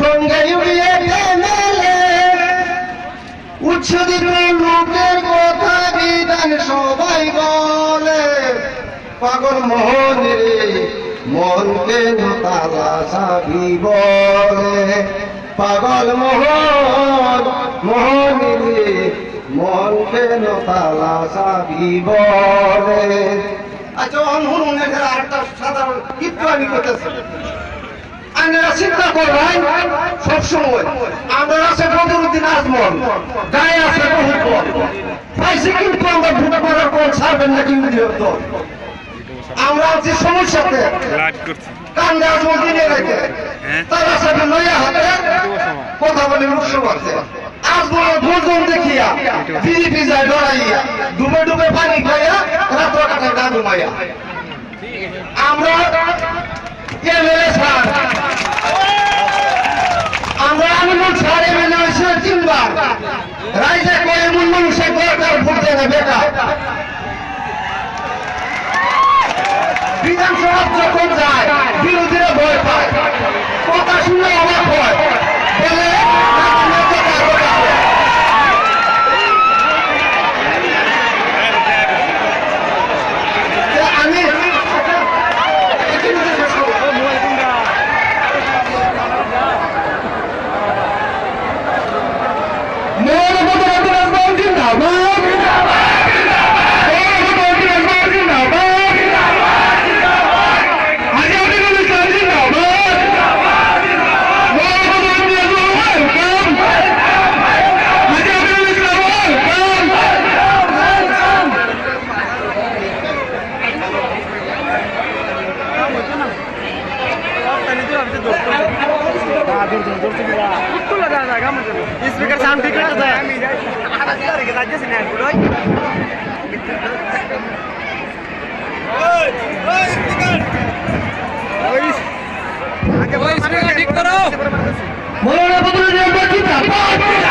সঙ্গে উচ্ছদিত লোকের কথা বিধান সবাই বলে। পাগল মোহন, মনকে তালা সাবি বলে। পাগল মোহন মোহন রে মনকে তালা সাবি বলে। আচ্ছা অনুরুণ আরেকটা সাধারণ চিন্তা করবেন সবসময়। আমরা আছে বদরুদ্দিন আজমল গায়ে আছে বহুপল পাইছি কিন্তু আমরা ঢুকে পড়ার পর ছাড়বেন না কিন্তু আমরা আছি সমস্যাতে। কান্দে আজমল দিনে রেখে হ্যাঁ। তারা সাথে লইয়া হাতে কথা বলে মুখ্যমন্ত্রী আজমলের ভোজন দেখিয়া। বিজেপি যায় ডরাইয়া। ডুবে ডুবে পানি খাইয়া রাত্র কাটা গা ঘুমাইয়া। আমরা এমএলএ স্যার। কথা শুনলে অবাক হয়। স্পিকার সাউন্ড ঠিক আছে মৌলানা বদরুদ্দিন আজমল জিন্দাবাদ